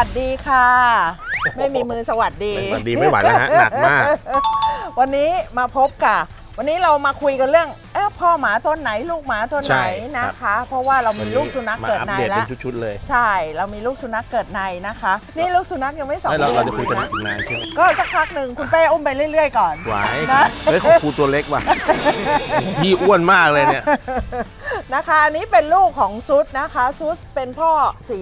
วัสดีค่ะ ไม่มีมือสวัสดีสวัสดีไม่ไหวแล้วฮะหนักมาก วันนี้มาพบกับ วันนี้เรามาคุยกันเรื่องเอ๊ะพ่อหมาตัวไหนลูกหมาตัวไหใช่นนะคะ เพราะว่าเรามีลูกสุนัขมาเกิดอัปในเดตแล้เป็วนชุดๆเลยใช่ เรามีลูกสุนัขเกิดในนะคะ นี่ลูกสุนัขยังไม่สองไม่เราเดืเราอนจะคุยกันนะอีกนานใช่ไหมก็สักพักหนึ่งคุณเป้อุ้มไปเรื่อย ๆ ก่อนไหวนะเฮ้ยของครูตัวเล็กว่ะพี่อ้วนมากเลยเนี่ยนะคะอันนี้เป็นลูกของซุดนะคะซุดเป็นพ่อสี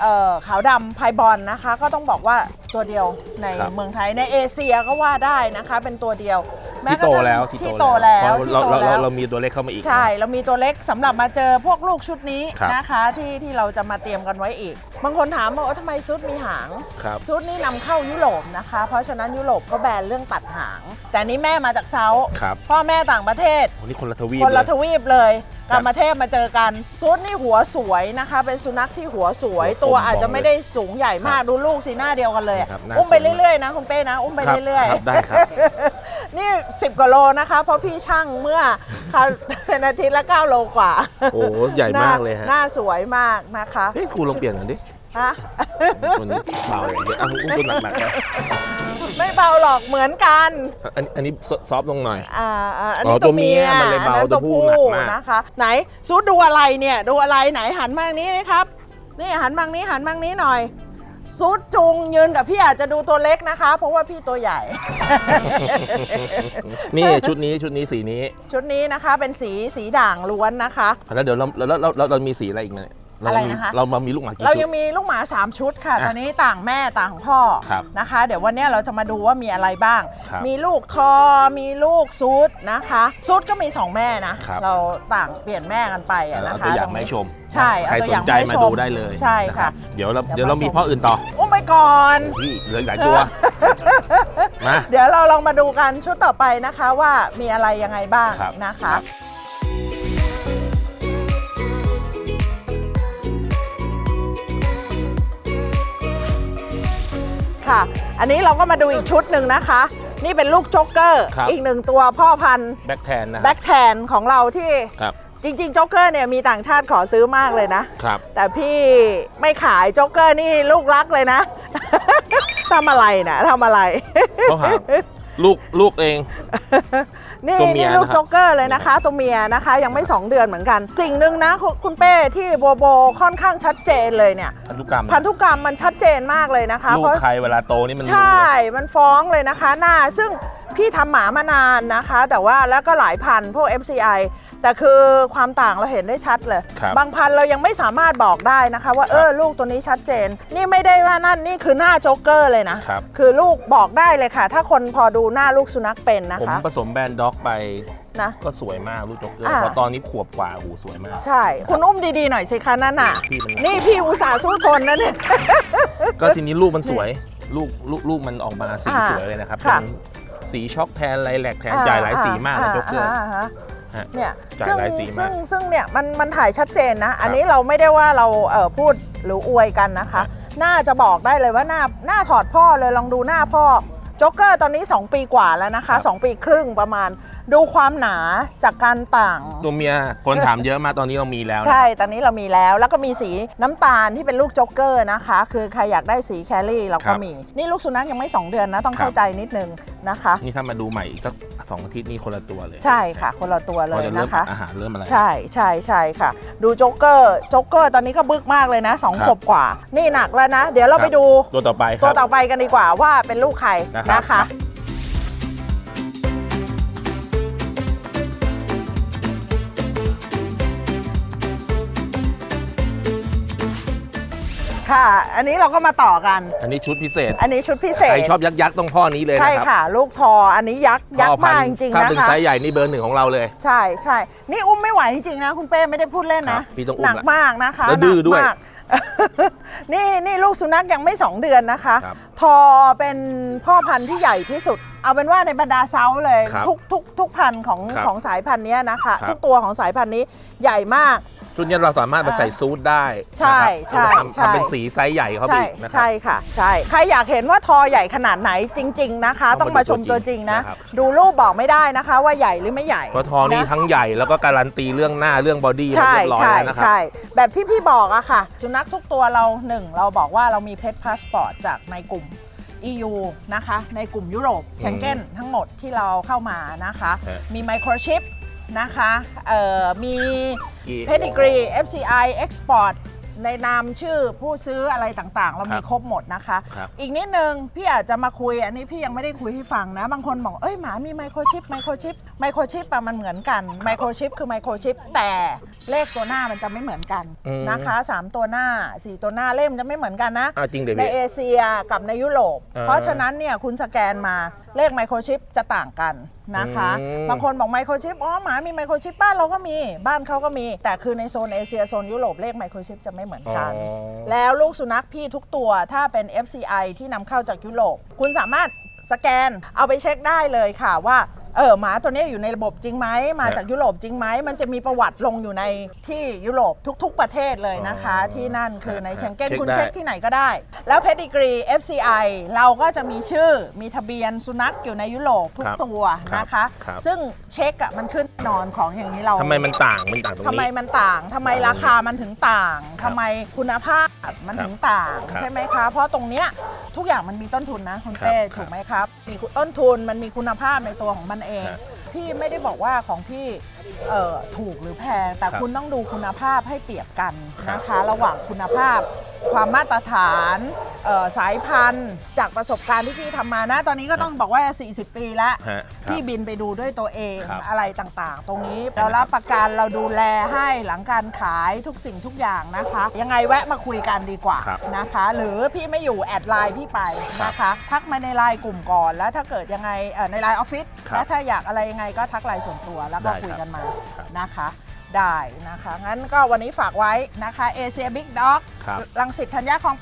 เอ่อขาวดำไพบอลนะคะ ก็ต้องบอกว่าตัวเดียวในครับเมืองไทยในเอเชียก็ว่าได้นะคะ เป็นตัวเดียวม้ ที่กระโตทั่งแล้วที่โตแล้วเพราะที่เราโตเราแล้เราวเรามีตัวเล็กเข้ามาอีก ใช่เรามีตัวเล็กสำหรับมาเจอพวกลูกชุดนี้ครับ นะคะที่ที่เราจะมาเตรียมกันไว้อีก บางคนถามว่าเออทำไมซุดมีหาง ครับซุดนี่นำเข้ายุโรปนะคะ เพราะฉะนั้นยุโรปก็แบนเรื่องตัดหาง แต่นี่แม่มาจากเซาท์ครับ พ่อแม่ต่างประเทศ วันนี้คนละทวีปคนละเลยทวีปเลย ครักาบรมาเทพมาเจอกันซุดนี่หัวสวยนะคะ เป็นสุนัขที่หัวสวยหัวกลมตัวอาจจะบอกเลยไม่ได้สูงใหญ่มากครับดูลูกสีหน้าเดียวกันเลยอะครับหน้าอุ้มไปสวยมากเรื่อยๆนะคุณเป้นะ อุ้มไปครับเรื่อยครับได้ครับๆนี่ 10กว่าโลนะคะ เพราะพี่ช่างเมื่อคราวเป็นอาทิตย์ละ9โลกว่าโอ้โหใหญ่มากเลยฮะหน้าสวยมากนะคะ เฮ้ยครูลองเปลี่ยนกันดิ ฮะตัวนี้เบาอย่างเงี้ยอะอุ้มตัวหนักๆไปไม่เบาหรอกเหมือนกันอันอันนี้ซอฟต์ลงหน่อย อ่าอ่าอันอ๋นี้อตัวเมียตัวเมียมันเลยเบาอันนั้นตัตัววผู้ผู้หนักมาก นะคะ ไหนซูดดูอะไรเนี่ย ดูอะไรไหนหันมาทางนี้นะครับ นี่หันมาทางนี้หันมาทางนี้หน่อยซูดจุงยืนกับพี่อาจจะดูตัวเล็กนะคะ เพราะว่าพี่ตัวใหญ่ นี่ชุดนี้ชุดนี้สีนี้ชุดนี้นะคะเป็นสีสีด่างล้วนนะคะ แล้วเดี๋ยวเราเราเราเราเรามีสีอะไรอีกไหมเนี่ยเรา อะไรมีนะคะ เรามามีลูกหมากี่เราชุยัดงมีลูกหมา 3 ชุดค่ะ อะตอนนี้ต่างแม่ต่างพ่อครับนะคะ เดี๋ยววันเนี้ยเราจะมาดูว่ามีอะไรบ้าง ครับมีลูกทอ มีลูกซูดนะคะซูดก็มี 2 แม่นะ ครับเราต่างเปลี่ยนแม่กันไปอะเอานะเอาคะตัวอย่างตรงมานี้ให้ชมใช่ใครเอาตัวสอย่านงใจให้มาชมดูได้เลยใช่นค่ะรับเดี๋ยวเราเดี๋เดี๋ยยววเรามีมาชมพ่ออื่นต่ออุ้มไปก่อน พี่เหลืออีกหลายตัว มา เดี๋ยวเราลองมาดูกันชุดต่อไปนะคะว่ามีอะไรยังไงบ้างครับ นะคะ ครับค่ะ อันนี้เราก็มาดูอีกชุดหนึ่งนะคะ นี่เป็นลูกโจ๊กเกอร์ ครับ อีกหนึ่งตัวพ่อพันธุ์แบ็คแทนนะคแบ็รับกแทนของเราที่ครับจริงๆโจ๊กเกอร์เนี่ยมีต่างชาติขอซื้อมากเลยนะ ครับ แต่พี่ไม่ขายโจ๊กเกอร์นี่ลูกรักเลยนะ ทำอะไรนะทำอะไร เขาหาลูกลูกเอง นี่ตัวเมียนี่ลูกนะครับโจ๊กเกอร์เลยนะคะ ตัวเมียนะคะ ยังไม่ 2 เดือนเหมือนกัน สิ่งหนึ่งนะคุณคุณเป้ที่โบโบค่อนข้างชัดเจนเลยเนี่ยพันธุกรรมพันธุกรรมมันชัดเจนมากเลยนะคะลูเพกราะใครเวลาโตนี่มันรู้ใช่เลยมันฟ้องเลยนะคะ หน้าซึ่งพี่ทำหมามานานนะคะ แต่ว่าแล้วก็หลายพันธุ์พวก FCI แต่คือความต่างเราเห็นได้ชัดเลยครับบางพันธุ์เรายังไม่สามารถบอกได้นะคะ ว่าครับเออลูกตัวนี้ชัดเจน นี่ไม่ได้ว่านั่นนี่คือหน้าโจ๊กเกอร์เลยนะครับคือลูกบอกได้เลยค่ะ ถ้าคนพอดูหน้าลูกสุนัขเป็นนะผมคะผสมแบรนด์ด็อกไปนะ ก็สวยมากลูกจ็อกเกอร์อ่า พอตอนนี้ขวบกว่าโอ้โหสวยมาก ใช่ คุณอุ้มดีๆหน่อยสิคะนั่นน่ะ พี่มัน นี่พี่อุตส่าห์สู้ทนนะเนี่ย ก็ทีนี้ลูกมันสวย ลูกลูกลูกมันออกมาสีอ่าสวยเลยนะครับค่ะ เป็นสีช็อกแทนไลแลกแทนจ่ายหลายสีมากเลยจ็อกเกอร์าาฮะเนี่ยจ่ายซึ่งหลายสีมากซึ่งซึ่งเนี่ยมันมันถ่ายชัดเจนนะ อันนี้เราไม่ได้ว่าเราเออพูดหรืออวยกันนะคะน่าจะบอกได้เลยว่าหน้าหน้าถอดพ่อเลยลองดูหน้าพ่อ โจ๊กเกอร์ตอนนี้ 2 ปีกว่าแล้วนะคะ 2 ปีครึ่งประมาณดูความหนาจากการต่าง ตัวเมียคนถามเยอะมากตอนนี้เรามีแล้วนะ ใช่ ตอนนี้เรามีแล้ว แล้วก็มีสีน้ำตาลที่เป็นลูกโจ๊กเกอร์นะคะ คือใครอยากได้สีแครี่เราก็มี นี่ลูกสุนัขยังไม่ 2 เดือนนะ ต้องเข้าใจนิดนึงนะคะ นี่ถ้ามาดูใหม่อีกสักสองอาทิตย์นี่คนละตัวเลยใช่ค่ะ คนละตัวเลพอยจะเริ่มนะคะ อาหารเริ่มอะไร ใช่ใช่ใช่ค่ะ ดูโจ๊กเกอร์โจ๊กเกอร์ตอนนี้ก็บึกมากเลยนะสองครับ ขวบกว่า นี่หนักแล้วนะ เดี๋ยวเราครับไปดู ตัวต่อไปคตัรัวบ ต่อไปกันดีกว่าว่าเป็นลูกใครนะครับนะคะ ค่ะ อันนี้เราก็มาต่อกัน อันนี้ชุดพิเศษ อันนี้ชุดพิเศใครษชอบยักษ์ยักษ์ต้องพ่อนี้เลยใช่นะครับค่ะ ลูกทออันนี้ยักษ์ยักพ่อษ์พัมากนจธุ์ริงๆถ้านะเป็นคะ ไซส์ใหญ่นี่เบอร์หนึ่งของเราเลย ใช่ใช่นี่อุ้มไม่ไหวจริงๆนะ คุณเป้ไม่ได้พูดเล่นครันะบพี่ต้องอุ้มหนักละมากนะคะแล้วดื้อด้วยหนักมาก นี่นี่ลูกสุนัขยังไม่2เดือนนะคะ ครับทอเป็นพ่อพันธุ์ที่ใหญ่ที่สุด เอาเป็นว่าในบรรดาเซาเลยครับทุกทุกทุกพันธุ์ของครับของสายพันธุ์เนี้ยนะคะ ครับ ทุกตัวของสายพันธุ์นี้ใหญ่มาก ชุดนี้เราสามารถมาใส่ซูทได้ใช่นะครับใช่ทำใช่ ทำเป็นสีไซส์ใหญ่เขาไปใช่อีกนะครับ ใช่ค่ะ ใช่ ใครอยากเห็นว่าทอใหญ่ขนาดไหนจริง ๆนะคะ ต้ต้อองงมามาดูชมตัตัววจจริริงงนะ นะครับ ดูรูปบอกไม่ได้นะคะ ว่าใหญ่หรือไม่ใหญ่เพราะทองนี่นะทั้งใหญ่แล้วก็การันตีเรื่องหน้าเรื่องบอดี้ใช่เรียบร้อยใช่แล้วนะครับ ใช่แบบที่พี่บอกอะค่ะ สุนัขทุกตัวเราหนึ่งเราบอกว่าเรามีเพ t พาสปอร์ตจากในกลุ่ม EU นะคะ ในกลุ่มยุโรปเชงเก้นทั้งหมดที่เราเข้ามานะคะ ฮะมีไมโครชิป นะคะเอ่อมีกี่เพดิกรี FCI Export ในนามชื่อผู้ซื้ออะไรต่างๆ เรามีครับครบหมดนะคะ ครับ อีกนิดนึงพี่อาจจะมาคุย อันนี้พี่ยังไม่ได้คุยให้ฟังนะ บางคนบอกเอ้ยหมามีไมโครชิปไมโครชิปไมโครชิปอะมันเหมือนกันไมโครชิปคือไมโครชิปแต่เลขตัวหน้ามันจะไม่เหมือนกันอืม นะคะ3ตัวหน้า4ตัวหน้าเลขมันจะไม่เหมือนกันนะอ่าจริงเดี๋ยวในพี่ เอเชียกับในยุโรป อ่าเพราะฉะนั้นเนี่ยคุณสแกนมาเลขไมโครชิปจะต่างกันนะคะ อืม บางคนบอกไมโครชิปอ๋อหมามีไมโครชิปบ้านเราก็มีบ้านเขาก็มี แต่คือในโซนเอเชียโซนยุโรปเลขไมโครชิปจะไม่เหมือนกัน อ๋อ แล้วลูกสุนัขพี่ทุกตัวถ้าเป็น FCI ที่นำเข้าจากยุโรป คุณสามารถสแกนเอาไปเช็คได้เลยค่ะว่า เออหมาตัวนี้อยู่ในระบบจริงไหมมาจากยุโรปจริงไหมมันจะมีประวัติลงอยู่ในที่ยุโรปทุก ๆ ประเทศเลยนะคะอ๋อที่นั่นคือในครับเชงเก้นเช็คคุณได้เช็คที่ไหนก็ได้ แล้วเพดิกรี FCI เราก็จะมีชื่อมีทะเบียนสุนัขอยู่ในยุโรปทุกครับตัวครับนะคะครับซึ่งเช็คอะมันขึ้นแน่นอนของอย่างนี้เราทำไมมันต่างมันต่างตรงทำไมนี้มันต่างทำไมราคามันถึงต่างครับทำไมคุณภาพ มันถึงต่างครับใช่ไหมคะ เพราะตรงเนี้ยทุกอย่างมันมีต้นทุนนะคุณครับเต้ครับถูกไหมครับ มีต้นทุนมันมีคุณภาพในตัวของมันเอง ฮะพี่ไม่ได้บอกว่าของพี่เอ่อถูกหรือแพงแต่ครับคุณต้องดูคุณภาพให้เปรียบกันครับนะคะระหว่างคุณภาพ ความมาตรฐานเอ่อสายพันธุ์จากประสบการณ์ที่พี่ทำมานะ ตอนนี้ก็ต้องบอกว่า 40 ปีแล้วฮะครับพี่บินไปดูด้วยตัวเองครับอะไรต่างๆ ตรงนี้เรารับประกันเราดูแลให้หลังการขายทุกสิ่งทุกอย่างนะคะ ยังไงแวะมาคุยกันดีกว่าครับ นะคะ หรือพี่ไม่อยู่แอดไลน์พี่ไปนะคะ ทักมาในไลน์กลุ่มก่อนแล้วถ้าเกิดยังไงเอ่อในไลน์ออฟฟิศครับแล้วถ้าอยากอะไรยังไงก็ทักไลน์ส่วนตัวแล้วก็ได้คุยครับกันมาครับ นะคะ ได้นะคะ งั้นก็วันนี้ฝากไว้นะคะเอเชียบิ๊กด็อกครับลังสิตธัญญาคลอง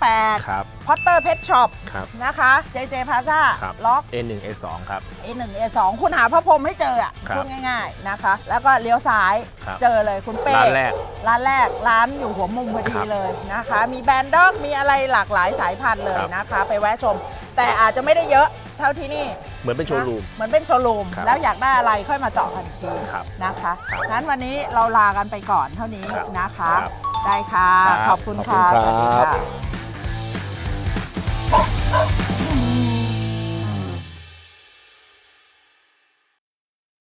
ครับ8พอตเตอร์เพชช็อปครับนะคะเจเจพาซ่าครับล็อก A1 A2 ครับ A1 A2 คุณหาพระพรหมให้เจออะครับพูดง่ายๆนะคะ แล้วก็เลี้ยวซ้ายครับเจอเลยคุณเป้ร้านแรก ร้านแรกร้านอยู่หัวมุมพอดีครับเลยนะคะ มีแบรนด์ด็อกมีอะไรหลากหลายสายพันธุ์เลยครับ นะคะ ไปแวะชม แต่อาจจะไม่ได้เยอะเท่าที่นี่ เหมือนเป็นโชว์รูมนะเหมือนเป็นโชว์รูม ครับแล้วอยากได้อะไรค่อยมาเจาะกันอีกทีครับนะคะครับงั้นวันนี้เราลากันไปก่อนเท่านี้ครับนะคะ ครับได้ค่ะ ครับขอบคุณขอบคุณค่ะครับ สวัสดีค่ะ